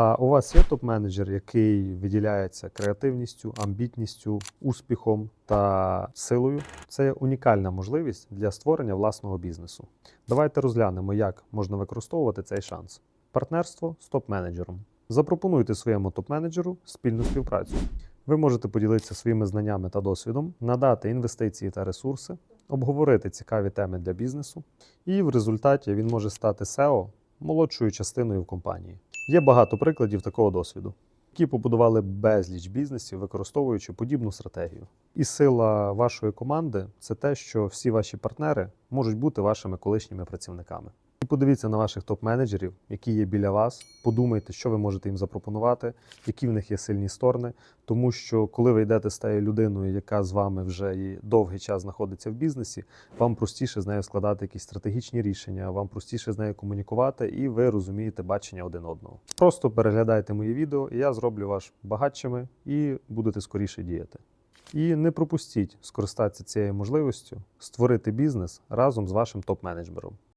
А у вас є топ-менеджер, який виділяється креативністю, амбітністю, успіхом та силою. Це унікальна можливість для створення власного бізнесу. Давайте розглянемо, як можна використовувати цей шанс. Партнерство з топ-менеджером. Запропонуйте своєму топ-менеджеру спільну співпрацю. Ви можете поділитися своїми знаннями та досвідом, надати інвестиції та ресурси, обговорити цікаві теми для бізнесу, і в результаті він може стати SEO молодшою частиною в компанії. Є багато прикладів такого досвіду, які побудували безліч бізнесів, використовуючи подібну стратегію. І сила вашої команди це те, що всі ваші партнери можуть бути вашими колишніми працівниками. І подивіться на ваших топ-менеджерів, які є біля вас. Подумайте, що ви можете їм запропонувати, які в них є сильні сторони. Тому що коли ви йдете з тією людиною, яка з вами вже і довгий час знаходиться в бізнесі, вам простіше з нею складати якісь стратегічні рішення, вам простіше з нею комунікувати, і ви розумієте бачення один одного. Просто переглядайте мої відео, і я зроблю вас багатшими і будете скоріше діяти. І не пропустіть скористатися цією можливістю створити бізнес разом з вашим топ-менеджером.